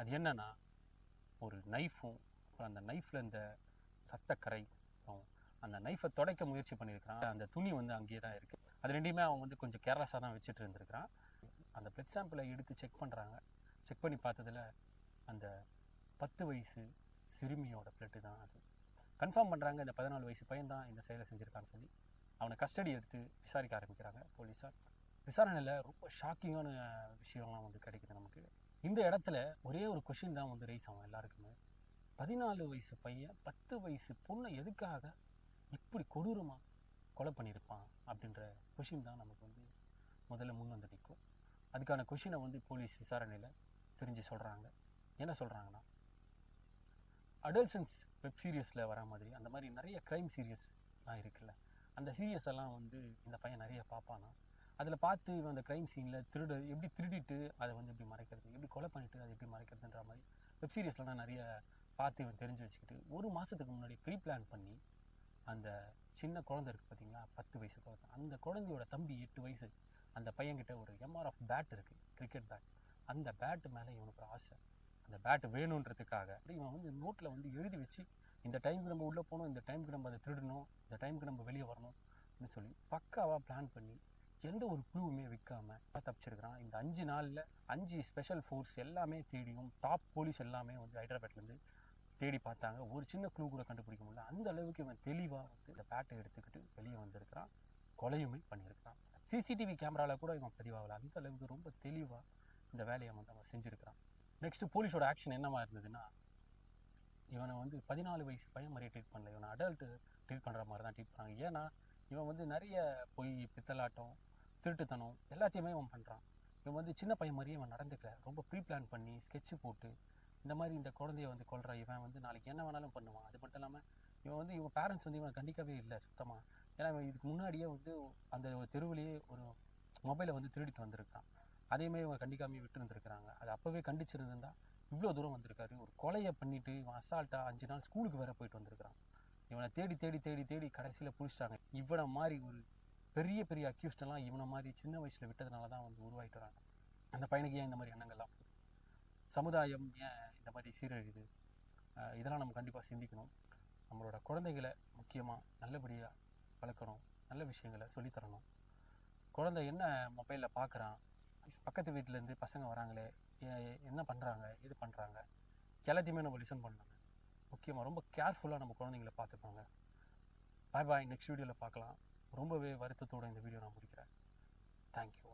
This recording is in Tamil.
அது என்னென்னா ஒரு நைஃபும் அப்புறம் அந்த நைஃப்பில் இந்த ரத்தக்கரை அந்த நைஃபை துடைக்க முயற்சி பண்ணியிருக்கிறான். அந்த துணி வந்து அங்கேயே தான் இருக்குது அது ரெண்டையுமே அவன் வந்து கொஞ்சம் கேர்லஸாக தான் வச்சுட்டு இருந்திருக்கிறான். அந்த பிளட் சாம்பிளை எடுத்து செக் பண்ணுறாங்க செக் பண்ணி பார்த்ததுல அந்த பத்து வயசு சிறுமியோட பிளட்டு தான் அது. கன்ஃபார்ம் பண்ணுறாங்க இந்த பதினாலு வயசு பையன் தான் இந்த செயலை செஞ்சுருக்கான்னு சொல்லி. அவனை கஸ்டடி எடுத்து விசாரிக்க ஆரம்பிக்கிறாங்க போலீஸார் விசாரணையில் ரொம்ப ஷாக்கிங்கான விஷயம்லாம் வந்து கிடைக்குது நமக்கு. இந்த இடத்துல ஒரே ஒரு கொஷின் தான் வந்து ரைஸ் ஆகும் எல்லாருக்குமே. பதினாலு வயசு பையன் பத்து வயசு பொண்ணை எதுக்காக இப்படி கொடூரமாக கொலை பண்ணியிருப்பான் அப்படின்ற கொஷின் தான் நமக்கு வந்து முதல்ல முன் வந்து நிற்கும். அதுக்கான கொஷினை வந்து போலீஸ் விசாரணையில் தெரிஞ்சு சொல்கிறாங்க என்ன சொல்கிறாங்கன்னா அடல்சன்ஸ் வெப் சீரியஸில் வர மாதிரி அந்த மாதிரி நிறைய க்ரைம் சீரியஸ்லாம் இருக்குல்ல அந்த சீரியஸ் எல்லாம் வந்து இந்த பையன் அதில் பார்த்து இவன் அந்த க்ரைம் சீனில் திருடு எப்படி திருடிட்டு அதை வந்து எப்படி மறைக்கிறது எப்படி கொலை பண்ணிட்டு அதை எப்படி மறைக்கிறதுன்ற மாதிரி வெப் சீரியஸ்லாம் நிறைய பார்த்து இவன் தெரிஞ்சு வச்சுக்கிட்டு ஒரு மாதத்துக்கு முன்னாடி ப்ரீ பிளான் பண்ணி அந்த சின்ன குழந்தை இருக்குது பார்த்தீங்களா பத்து வயசு குழந்தை. அந்த குழந்தையோட தம்பி எட்டு வயசு. அந்த பையன்கிட்ட ஒரு எம்ஆர்எஃப் பேட் இருக்குது கிரிக்கெட் பேட் அந்த பேட்டு மேலே இவனுக்கு ஒரு ஆசை. அந்த பேட்டு வேணுன்றதுக்காக இவன் வந்து நோட்டில் வந்து எழுதி வச்சு இந்த டைமுக்கு நம்ம உள்ளே போகணும் இந்த டைமுக்கு நம்ம அதை திருடணும் இந்த டைமுக்கு நம்ம வெளியே வரணும் அப்படின்னு சொல்லி பக்காவாக பிளான் பண்ணி எந்த ஒரு குழுவுமே வைக்காம தப்பிச்சிருக்கிறான். இந்த அஞ்சு நாளில் அஞ்சு ஸ்பெஷல் ஃபோர்ஸ் எல்லாமே தேடியும் டாப் போலீஸ் எல்லாமே வந்து ஹைதராபாத்லேருந்து தேடி பார்த்தாங்க. ஒரு சின்ன குழு கூட கண்டுபிடிக்க முடியல. அந்த அளவுக்கு இவன் தெளிவாக வந்து இந்த பேட்டை எடுத்துக்கிட்டு வெளியே வந்திருக்கிறான். கொலையுமே பண்ணியிருக்கிறான். சிசிடிவி கேமராவில் கூட இவன் பதிவாகல. அந்த அளவுக்கு ரொம்ப தெளிவாக இந்த வேலையை வந்து அவன் செஞ்சுருக்கிறான். நெக்ஸ்ட்டு போலீஸோட ஆக்ஷன் என்னமா இருந்ததுன்னா இவனை வந்து பதினாலு வயசு பையன் மாதிரியே ட்ரீட் பண்ணல. இவனை அடல்ட்டு ட்ரீட் பண்ணுற மாதிரி தான் ட்ரீட் பண்ணாங்க. ஏன்னா இவன் வந்து நிறைய பொய் பித்தலாட்டம் திருட்டுத்தனம் எல்லாத்தையுமே இவன் பண்ணுறான் இவன் வந்து சின்ன பையன் மாதிரியே இவன் நடந்துக்கல. ரொம்ப ப்ரீ பிளான் பண்ணி ஸ்கெட்சு போட்டு இந்த மாதிரி இந்த குழந்தைய வந்து கொள்கிற இவன் வந்து நாளைக்கு என்ன வேணாலும் பண்ணுவான். அது மட்டும் இல்லாமல் இவன் வந்து இவன் பேரண்ட்ஸ் வந்து இவனை கண்டிக்கவே இல்லை சுத்தமாக ஏன்னா இவன் இதுக்கு முன்னாடியே வந்து அந்த தெருவிலேயே ஒரு மொபைலை வந்து திருடிட்டு வந்திருக்கான் அதையுமே இவங்க கண்டிக்காமே விட்டுருந்துருக்குறாங்க அது அப்போவே கண்டிச்சிருந்துருந்தா இவ்வளோ தூரம் வந்திருக்காரு. ஒரு கொலையை பண்ணிட்டு இவன் அசால்ட்டாக அஞ்சு நாள் ஸ்கூலுக்கு வேற போயிட்டு வந்திருக்கிறான். இவனை தேடி தேடி தேடி தேடி கடைசியில் பிடிச்சிட்டாங்க. இவனை மாதிரி ஒரு பெரிய பெரிய அக்யூஸ்டெல்லாம் இவனை மாதிரி சின்ன வயசில் விட்டதுனால தான் வந்து உருவாகிட்டு வராங்க அந்த பையனுக்கு ஏன் இந்த மாதிரி எண்ணங்கள்லாம்? சமுதாயம் ஏன் இந்த மாதிரி சீரழியுது? இதெல்லாம் நம்ம கண்டிப்பாக சிந்திக்கணும். நம்மளோட குழந்தைகளை முக்கியமாக நல்லபடியாக வளர்க்கணும். நல்ல விஷயங்களை சொல்லித் தரணும் குழந்தை என்ன மொபைலில் பார்க்குறான் பக்கத்து வீட்டிலேருந்து பசங்க வராங்களே என்ன பண்ணுறாங்க இது பண்ணுறாங்க எல்லாத்தையுமே நம்ம லிசன் பண்ணணும். முக்கியமாக ரொம்ப கேர்ஃபுல்லாக நம்ம குழந்தைங்கள பார்த்துக்கோங்க. பாய் பாய் நெக்ஸ்ட் வீடியோவில் பார்க்கலாம். ரொம்பவே வருத்தத்தோட இந்த வீடியோ நான் முடிக்கிறேன். தேங்க்யூ